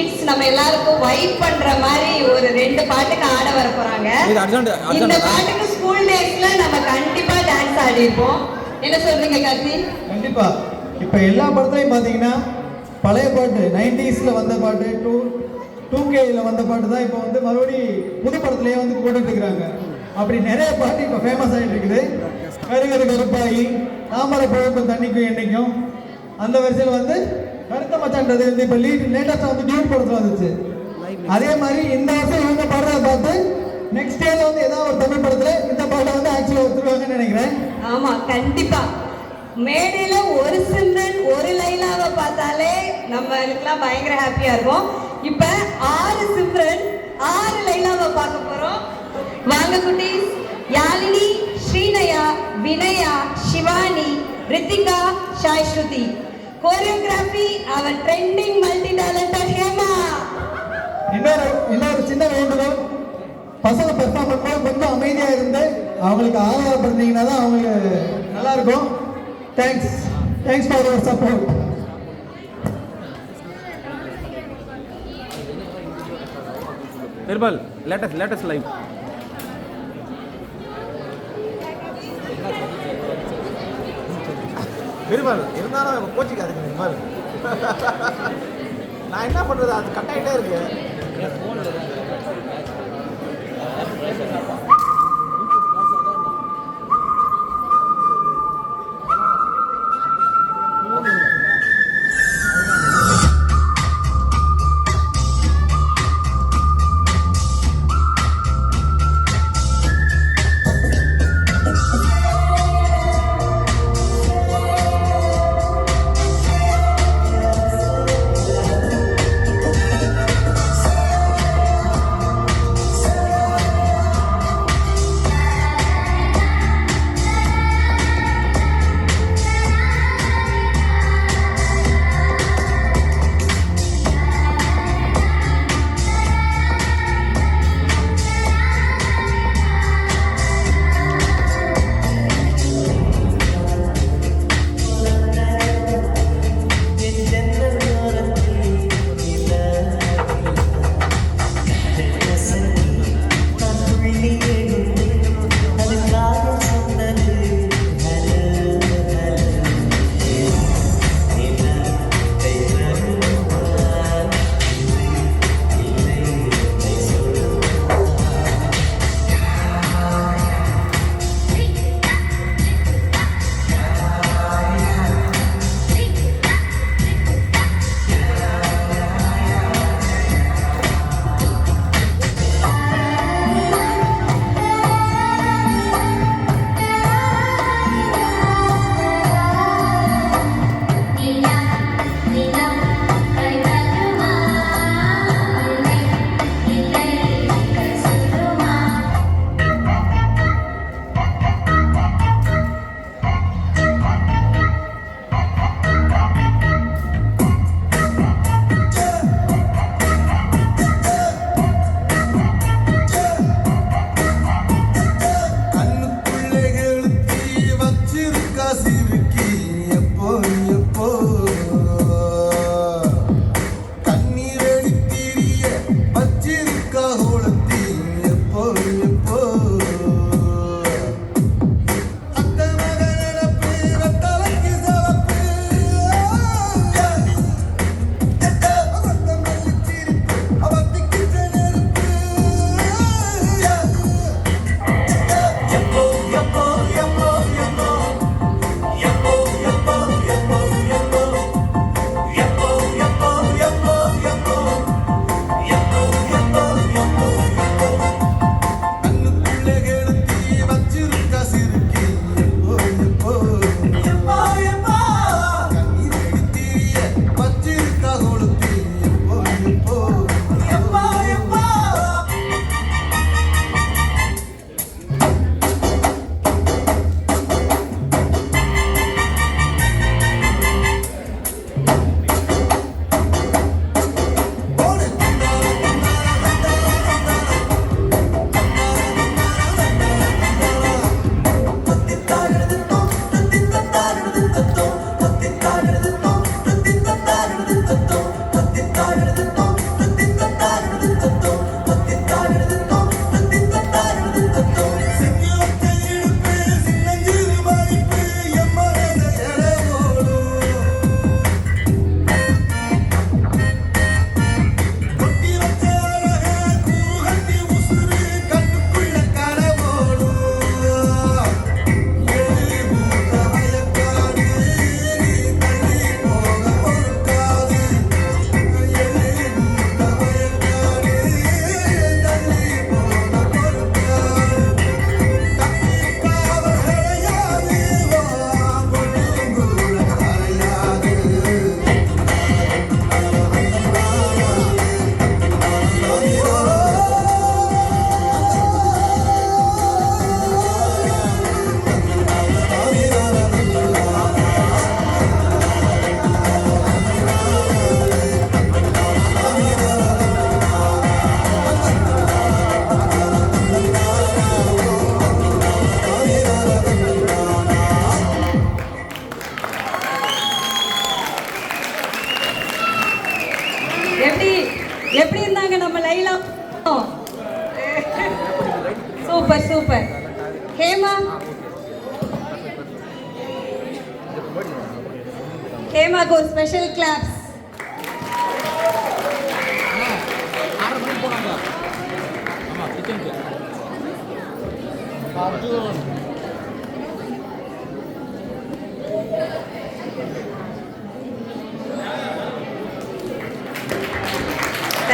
Kids நம்ம எல்லாருக்கும் vibe பண்ற மாதிரி ஒரு ரெண்டு பாட்டுக்கு ஆட வர போறாங்க. இந்த பாட்டுக்கு ஸ்கூல் டேஸ்ல நம்ம கண்டிப்பா டான்ஸ் ஆடி இருப்போம் என்ன சொல்றீங்க கார்த்தி? கண்டிப்பா. இப்ப எல்லா படத்துலயும் பாத்தீங்கன்னா பழைய பாட்டு நைன்டிஸ்ல வந்த பாட்டு டூ டூ கேல வந்த பாட்டு தான் இப்போ வந்து மறுபடி புது படத்துலயே வந்து போட்டுட்டு இருக்கிறாங்க. அப்படி நிறைய பாட்டு இப்போ ஃபேமஸ் ஆயிட்டு இருக்குது. கருகரு கருப்பாயி தாமரை பழக்கும் தண்ணிக்கும் எண்ணெய்க்கும் அந்த வரிசையில் வந்து கருத்த மச்சான்றது வந்து இப்போ லீட் லேட்டஸ்டாக வந்து டியூட் படத்தில் வந்துச்சு. அதே மாதிரி இந்த வருஷம் இவங்க பாடுறத பார்த்து நெக்ஸ்ட் இயர்ல வந்து ஏதாவது ஒரு தமிழ் படத்துல இந்த பாட்டை வந்து ஆக்சுவலா ஒத்துருவாங்கன்னு நினைக்கிறேன். ஆமா கண்டிப்பா. மேடையில ஒரு சிம்ரன் ஒரு லைலாவை பார்த்தாலே நம்மளுக்குலாம் பயங்கர ஹாப்பியா இருக்கும் இப்ப ஆறு சிம்ரன் ஆறு லைலாவை பார்க்க போறோம். வாங்க குட்டீஸ். யாழினி ஸ்ரீனயா வினயா சிவானி ரித்திகா சாய்ஸ்ருதி. ஸ்ருதி கோரியோகிராஃபி அவர் ட்ரெண்டிங் மல்டி டேலண்டட் ஹேமா இன்னொரு இன்னொரு சின்ன வேண்டுகோள் பசங்க பெர்ஃபார்ம் பண்ணும்போது கொஞ்சம் அமைதியா இருந்து அவங்களுக்கு ஆதரவுப்படுத்தீங்கன்னா தான் அவங்களுக்கு நல்லா இருக்கும் thanks thanks for your support Nirmal latest latest live Perumal இருந்தாலும் கோச்சிக்காதுங்க பெருமாள். நான் என்ன பண்ணுறது அது கட் ஆகிட்டே இருக்கு? oh. இருந்தாங்க சூப்பர் சூப்பர் ஹேமா ஹேமாக்கு ஒரு special claps